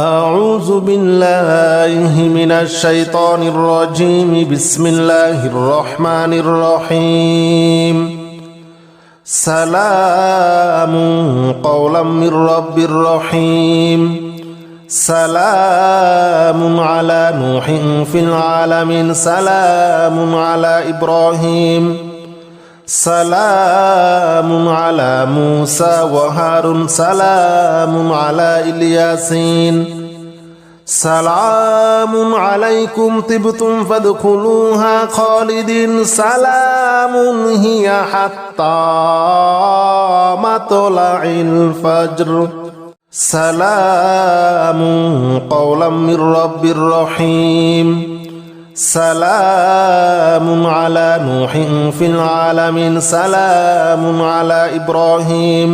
أعوذ بالله من الشيطان الرجيم. بسم الله الرحمن الرحيم. سلام قولا من رب رحيم. سلام على نوح في العالمين. سلام على إبراهيم. سلام على موسى وهارون سلام على الياسين سلام عليكم طبتم فادخلوها خالدين سلام هي حتى مطلع الفجر سلام قولا من رب رحيم সালামুন আলা নুহিন ফিল আলামিন, সালামুন আলা ইব্রাহিম,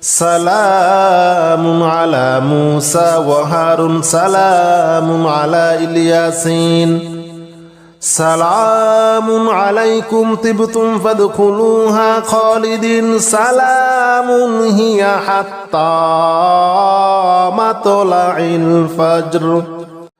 সালামুন আলা মুসা ওয়াহারুন সালামুন আলা ইলিয়াসিন, সালামুন আলাইকুম তিবতুম ফাদখুলুহা খালিদিন, সালামুন হিয়া হাত্তা মাতলাইল ফজর।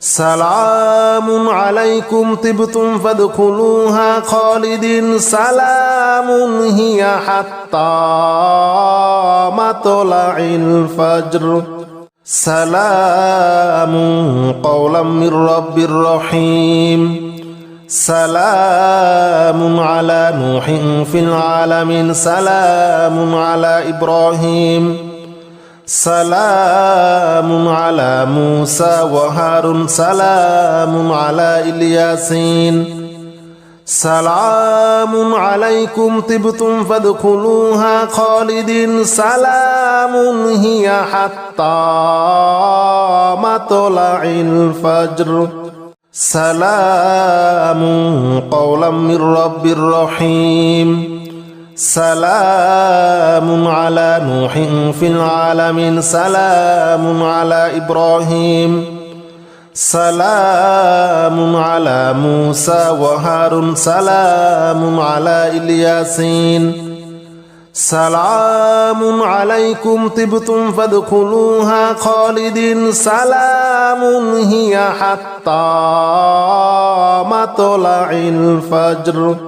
সালামুন আলাইকুম তিবতুম ফাদখুলুহা খালিদিন। সালামুন হিয়া হাত্তা মাতলাইল ফজর। সালামুন কওলাম মির রাব্বির রহিম। সালামুন আলা নূহিন ফিল আলামিন। সালামুন আলা ইব্রাহিম। সালামুন আলা মুসা ওয়াহারুন সালামুন আলা ইলিয়াসিন। সালামুন আলাইকুম তিবতুম ফাদখুলুহা খালিদিন। সালামুন হিয়া হাত্তা মাতলাইল ফজর। সালামুন কওলাম মির রব্বির রহিম। সালামুন আলা নুহিন ফিল আলামিন, সালামুন আলা ইব্রাহিম, সালামুন আলা মুসা ওয়া হারুন, সালামুন আলা ইলিয়াসিন, সালামুন আলাইকুম তিবতুম ফাদখুলুহা খালিদিন, সালামুন হিয়া হাত্তা মাতলাইল ফজর।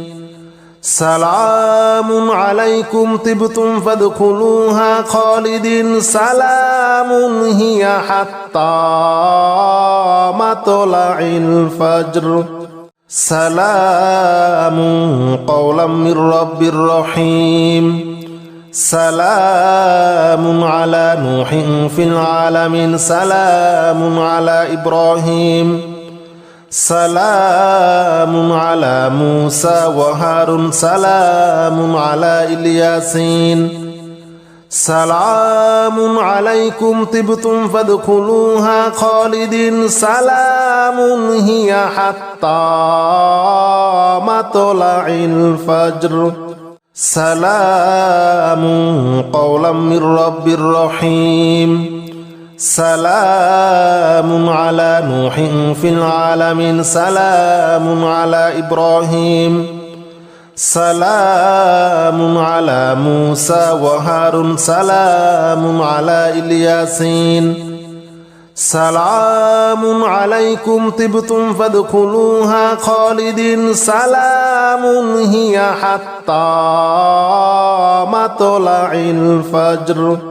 সালামুন আলাইকুম তিবতুম ফাদখুলুহা খালিদিন। সালামুন হিয়া হাত্তা মাতলাইল ফজর। সালামুন কওলাম মির রাব্বির রহিম। সালামুন আলা নূহিন ফিল আলামিন। সালামুন আলা ইব্রাহিম। সালামুম আলা মুসা ওয়াহারুন সালামুম আলা ইলিয়াসিন। সালামুন আলাইকুম তিবতুম ফাদখুলুহা খালিদিন। সালামুন হিয়া হাত্তা মাতলাইল ফজর। সালামু কওলাম মির রব্বির রহিম। سلام على نوح في العالمين. سلام على إبراهيم. سلام على موسى وهارون. سلام على إلياسين. سلام عليكم طبتم فادخلوها خالدين. سلام هي حتى مطلع الفجر.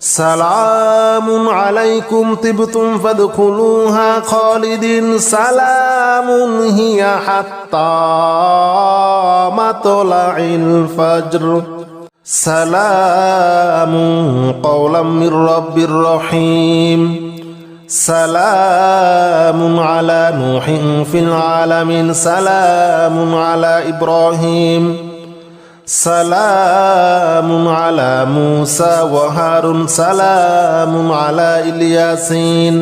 সালামুন আলাইকুম তিবতুম ফাদখুলুহা খালিদিন। সালামুন হিয়া হাত্তা মাতলাইল ফজর। সালামুন কওলাম মির রাব্বির রহিম। সালামুন আলা নূহিন ফিল আলামিন। সালামুন আলা ইব্রাহিম। সালামুন আলা মুসা ওয়াহারুন সালামুন আলা ইলিয়াসিন।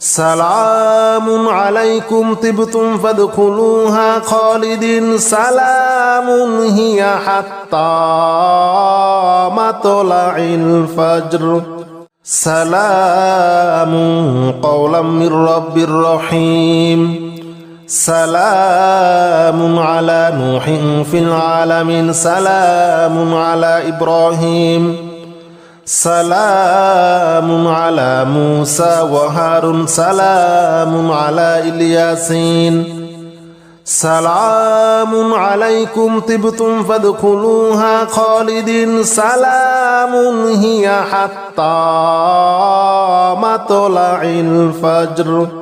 সালামুন আলাইকুম তিবতুম ফাদখুলুহা খালিদিন। সালামুন হিয়া হাত্তা মাতলাইল ফজর। সালামুন কওলাম মির রব্বির রহিম। سلام على نوح في العالمين. سلام على إبراهيم. سلام على موسى وهارون. سلام على إلياسين. سلام عليكم طبتم فادخلوها خالدين. سلام هي حتى مطلع الفجر.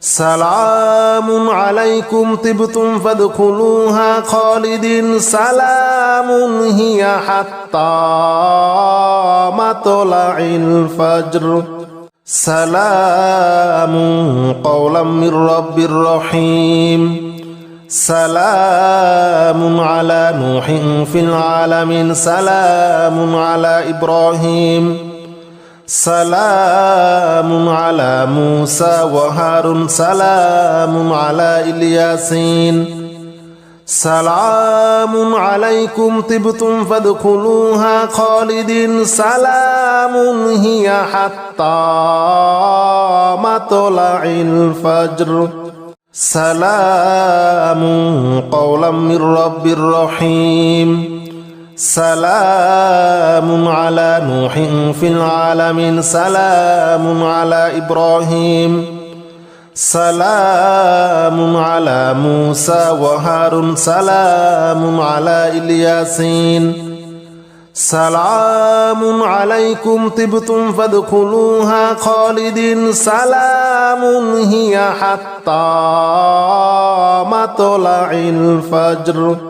সালামুন আলাইকুম তিবতুম ফাদখুলুহা খালিদিন। সালামুন হিয়া হাত্তা মাতলাইল ফজর। সালামুন কওলাম মির রাব্বির রহিম। সালামুন আলা নূহিন ফিল আলামিন। সালামুন আলা ইব্রাহিম। সালামুম আলা মুসা ওয়াহারুন সালামুম আলা ইলিয়াসিন। সালামুন আলাইকুম তিবতুম ফাদখুলুহা খালিদিন। সালামুন হিয়া হাত্তা মাতলাইল ফজর। সালামুন কওলাম মির রব্বির রহিম। সালামুন আলা নুহিন ফিল আলামিন, সালামুন আলা ইব্রাহিম, সালামুন আলা মুসা ওয়াহারুন সালামুন আলা ইলিয়াসিন, সালামুন আলাইকুম তিবতুম ফাদখুলুহা খালিদিন, সালামুন হিয়া হাত্তা মাতলাইল ফজর।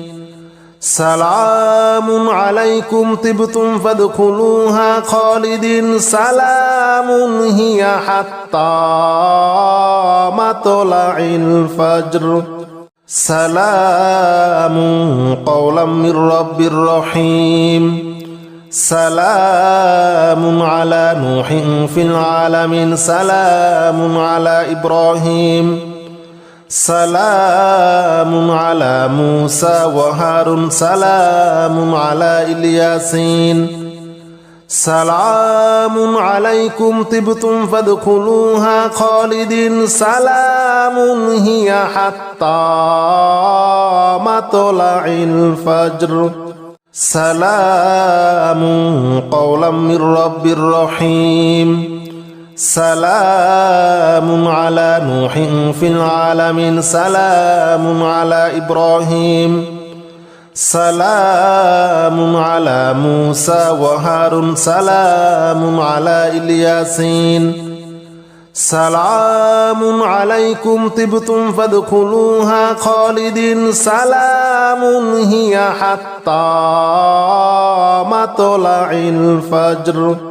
সালামুন আলাইকুম তিবতুম ফাদখুলুহা খালিদিন। সালামুন হিয়া হাত্তা মাতলাইল ফজর। সালামুন কওলাম মির রাব্বির রহিম। সালামুন আলা নূহিন ফিল আলামিন। সালামুন আলা ইব্রাহিম। সালামুন আলা মুসা ওয়াহারুন সালামুন আলা ইলিয়াসিন। সালামুন আলাইকুম তিবতুম ফাদখুলুহা খালিদিন। সালামুন হিয়া হাত্তা মাতলাইল ফজর। সালামুন কওলাম মির রব্বির রহিম। سلام على نوح في العالمين. سلام على إبراهيم. سلام على موسى وهارون. سلام على إلياسين. سلام عليكم طبتم فادخلوها خالدين. سلام هي حتى مطلع الفجر.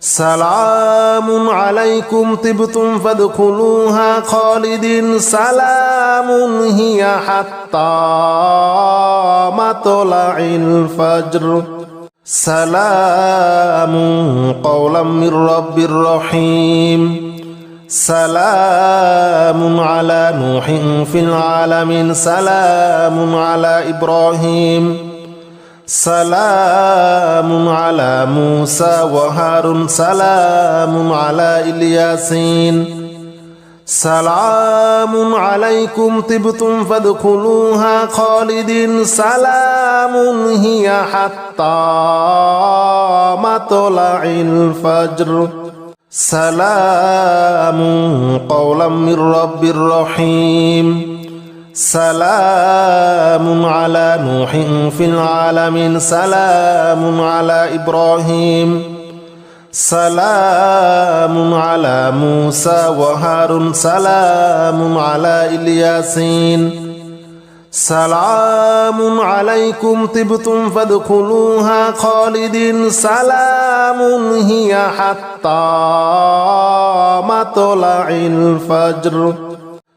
সালামুন আলাইকুম তিবতুম ফাদখুলুহা খালিদিন। সালামুন হিয়া হাত্তা মাতলাইল ফজর। সালামুন কওলাম মির রাব্বির রহিম। সালামুন আলা নূহিন ফিল আলামিন। সালামুন আলা ইব্রাহিম। সালামুম আলা মুসা ওয়াহারুন সালামুম আলা ইলিয়াসিন। সালামুন আলাইকুম তিবতুম ফাদখুলুহা খালিদিন। সালামুন হিয়া হাত্তা মাতলাইল ফজর। সালামুন কওলাম মির রাব্বির রহিম। سلام على نوح في العالمين. سلام على إبراهيم. سلام على موسى وهارون. سلام على إلياسين. سلام عليكم طبتم فادخلوها خالدين. سلام هي حتى مطلع الفجر.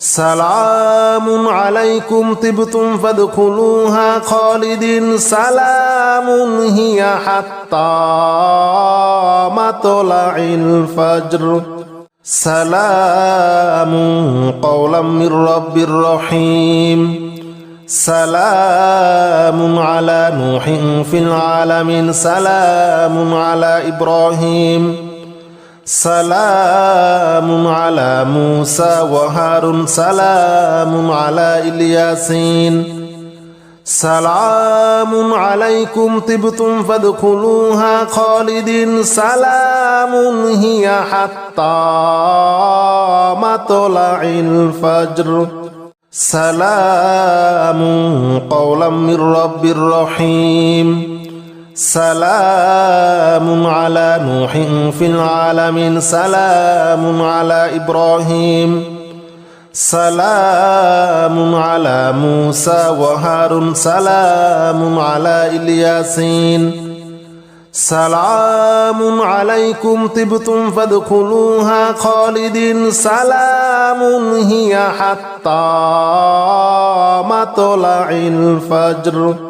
সালামুন আলাইকুম তিবতুম ফাদখুলুহা খালিদিন। সালামুন হিয়া হাত্তা মাতলাইল ফজর। সালামুন কওলাম মির রাব্বির রহিম। সালামুন আলা নূহিন ফিল আলামিন। সালামুন আলা ইব্রাহিম। সালামুম আলা মুসা ওয়াহারুন সালামুম আলা ইলিয়াসিন। সালামুম আলাইকুম তিবতুম ফাদখুলুহা খালিদিন। সালামুন হিয়া হাত্তা মাতলাইল ফজর। সালামুন কওলাম মির রাব্বির রহিম। سلام على نوح في العالمين. سلام على إبراهيم. سلام على موسى وهارون. سلام على إلياسين. سلام عليكم طبتم فادخلوها خالدين. سلام هي حتى مطلع الفجر.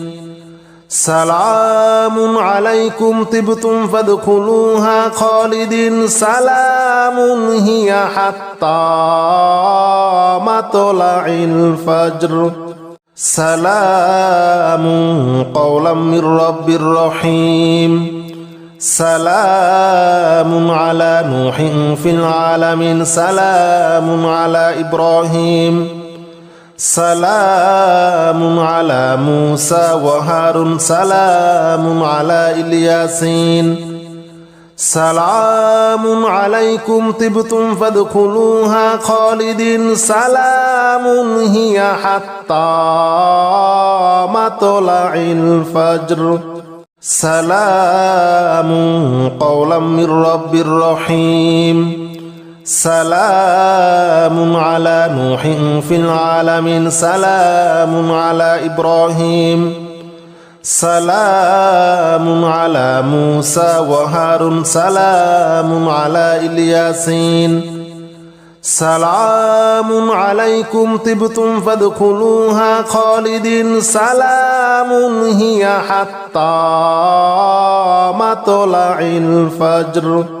সালামুন আলাইকুম তিবতুম ফাদখুলুহা খালিদিন। সালামুন হিয়া হাত্তা মাতলাইল ফজর। সালামুন কওলাম মির রাব্বির রহিম। সালামুন আলা নূহিন ফিল আলামিন। সালামুন আলা ইব্রাহিম। সালামুম আলা মুসা ওয়াহারুন সালামুম আলা ইলিয়াসিন। সালামুম আলাইকুম তিবতুম ফাদখুলুহা খালিদিন। সালামুন হিয়া হাত্তা মাতলাইল ফজর। সালামুন কওলাম মির রাব্বির রহিম। سلام على نوح في العالمين. سلام على إبراهيم. سلام على موسى وهارون. سلام على إلياسين. سلام عليكم طبتم فادخلوها خالدين. سلام هي حتى مطلع الفجر.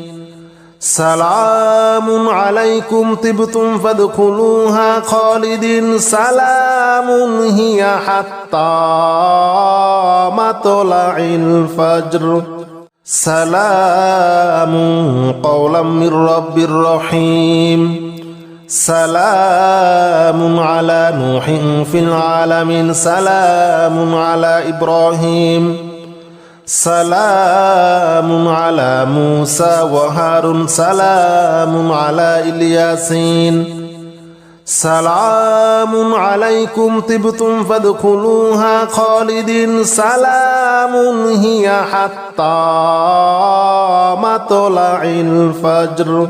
সালামুন আলাইকুম তিবতুম ফাদখুলুহা খালিদিন। সালামুন হিয়া হাত্তা মাতলাইল ফজর। সালামুন কওলাম মির রাব্বির রহিম। সালামুন আলা নূহিন ফিল আলামিন। সালামুন আলা ইব্রাহিম। সালামুম আলা মুসা ওয়াহারুন সালামুম আলা ইলিয়াসিন। সালামুম আলাইকুম তিবতুম ফাদখুলুহা খালিদিন। সালামুন হিয়া হাত্তা মাতলাইল ফজর।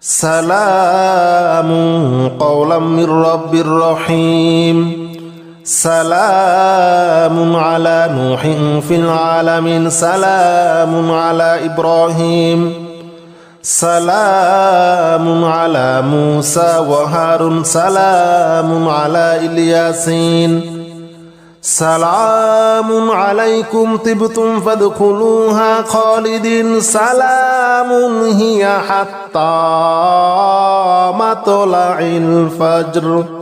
সালামুন কওলাম মির রাব্বির রহিম। সালামুন আলা নুহিন ফিল আলামিন, সালামুন আলা ইব্রাহিম, সালামুন আলা মুসা ওয়া হারুন, সালামুন আলা ইলিয়াসিন, সালামুন আলাইকুম তিবতুম ফাদখুলুহা খালিদিন, সালামুন হিয়া হাত্তা মাতলাইল ফজর।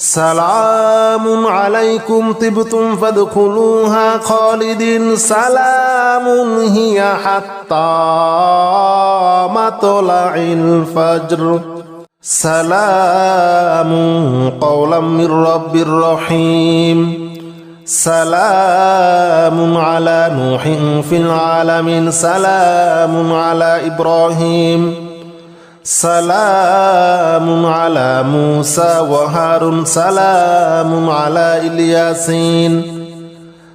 সালামুন আলাইকুম তিবতুম ফাদখুলুহা খালিদিন। সালামুন হিয়া হাত্তা মাতলাইল ফজর। সালামুন কওলাম মির রাব্বির রহিম। সালামুন আলা নূহিন ফিল আলামিন। সালামুন আলা ইব্রাহিম। সালামুন আলা মুসা ওয়াহারুন সালামুন আলা ইলিয়াসিন।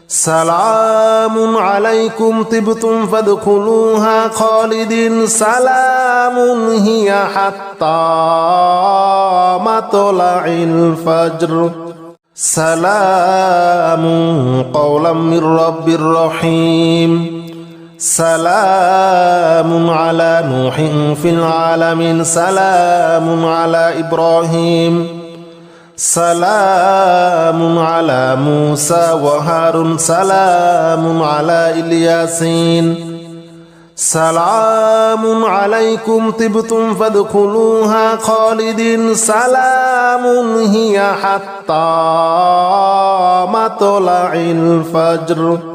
সালামুন আলাইকুম তিবতুম ফাদখুলুহা খালিদিন। সালামুন হিয়া হাত্তা মাতলাইল ফজর। সালামুন কওলাম মির রব্বির রহিম। سلام على نوح في العالمين. سلام على إبراهيم. سلام على موسى وهارون. سلام على إلياسين. سلام عليكم طبتم فادخلوها خالدين. سلام هي حتى مطلع الفجر.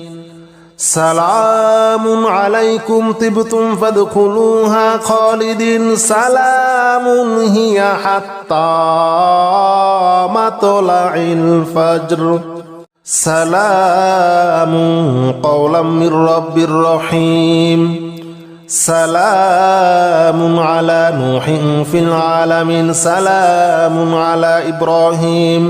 সালামুন আলাইকুম তিবতুম ফাদখুলুহা খালিদিন। সালামুন হিয়া হাত্তা মাতলাইল ফজর। সালামুন কওলাম মির রাব্বির রহিম। সালামুন আলা নূহিন ফিল আলামিন। সালামুন আলা ইব্রাহিম।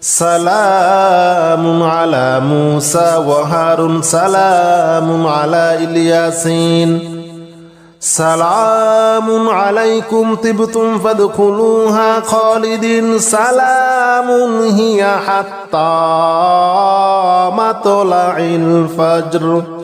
সালামুন আলা মুসা ওয়াহারুন সালামুন আলা ইলিয়াসিন। সালামুন আলাইকুম তিবতুম ফাদখুলুহা খালিদিন। সালামুন হিয়া হাত্তা মাতলাইল ফজর।